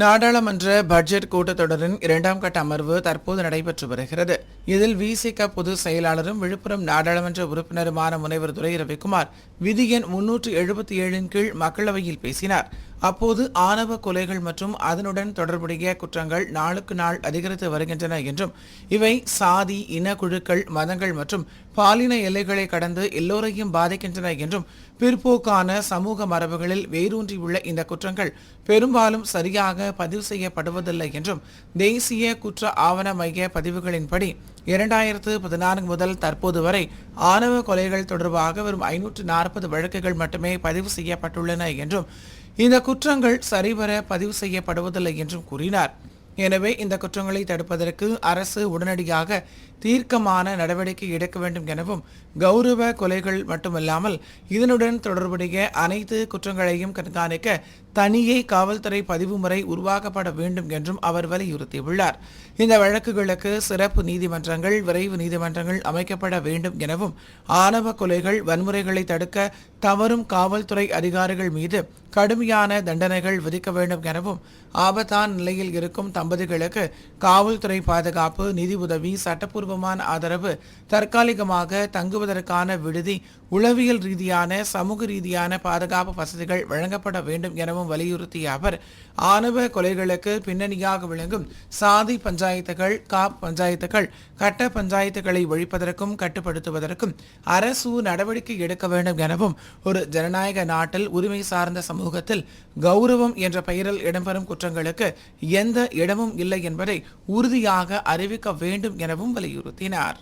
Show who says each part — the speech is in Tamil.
Speaker 1: நாடாளுமன்ற பட்ஜெட் கூட்டத்தொடரின் இரண்டாம் கட்ட அமர்வு தற்போது நடைபெற்று வருகிறது. இதில் விசிக பொதுச் செயலாளரும் விழுப்புரம் நாடாளுமன்ற உறுப்பினருமான முனைவர் துரை ரவிக்குமார் விதி எண் முன்னூற்று எழுபத்தி ஏழின் கீழ் மக்களவையில் பேசினார். அப்போது ஆணவ கொலைகள் மற்றும் அதனுடன் தொடர்புடைய குற்றங்கள் நாளுக்கு நாள் அதிகரித்து வருகின்றன என்றும் இவை சாதி இன குழுக்கள் மதங்கள் மற்றும் பாலின எல்லைகளை கடந்து எல்லோரையும் பாதிக்கின்றன என்றும் பிற்போக்கான சமூக மரபுகளில் வேரூன்றியுள்ள இந்த குற்றங்கள் பெரும்பாலும் சரியாக பதிவு செய்யப்படுவதில்லை என்றும் தேசிய குற்ற ஆவண மைய பதிவுகளின்படி இரண்டாயிரத்து பதினான்கு முதல் தற்போது வரை ஆணவ கொலைகள் தொடர்பாக வரும் ஐநூற்று நாற்பது வழக்குகள் மட்டுமே பதிவு செய்யப்பட்டுள்ளன என்றும் இந்த குற்றங்கள் சரிவர பதிவு செய்யப்படுவதில்லை என்றும் கூறினார். எனவே இந்த குற்றங்களை தடுப்பதற்கு அரசு உடனடியாக தீர்க்கமான நடவடிக்கை எடுக்க வேண்டும் எனவும் கௌரவ கொலைகள் மட்டுமல்லாமல் இதனுடன் தொடர்புடைய அனைத்து குற்றங்களையும் கண்காணிக்க தனியே காவல்துறை பதிவு முறை உருவாக்கப்பட வேண்டும் என்றும் அவர் வலியுறுத்தியுள்ளார். இந்த வழக்குகளுக்கு சிறப்பு நீதிமன்றங்கள் விரைவு நீதிமன்றங்கள் அமைக்கப்பட வேண்டும் எனவும் ஆணவ கொலைகள் வன்முறைகளை தடுக்க தவறும் காவல்துறை அதிகாரிகள் மீது கடுமையான தண்டனைகள் விதிக்க வேண்டும் எனவும் ஆபத்தான நிலையில் இருக்கும் தம்பதிகளுக்கு காவல்துறை பாதுகாப்பு நிதி உதவி சட்டப்பூர்வமான ஆதரவு தற்காலிகமாக தங்குவதற்கான விடுதி உளவியல் ரீதியான சமூக ரீதியான பாதுகாப்பு வசதிகள் வழங்கப்பட வேண்டும் எனவும் வலியுறுத்திய அவர் ஆணவ கொலைகளுக்கு பின்னணியாக விளங்கும் சாதி பஞ்சாயத்துகள் காப் பஞ்சாயத்துகள் கட்ட பஞ்சாயத்துகளை ஒழிப்பதற்கும் கட்டுப்படுத்துவதற்கும் அரசு நடவடிக்கை எடுக்க வேண்டும் எனவும் ஒரு ஜனநாயக நாட்டில் உரிமை சார்ந்த சமூகத்தில் கௌரவம் என்ற பெயரில் இடம்பெறும் குற்றங்களுக்கு எந்த இடமும் இல்லை என்பதை உறுதியாக அறிவிக்க வேண்டும் எனவும் வலியுறுத்தினார்.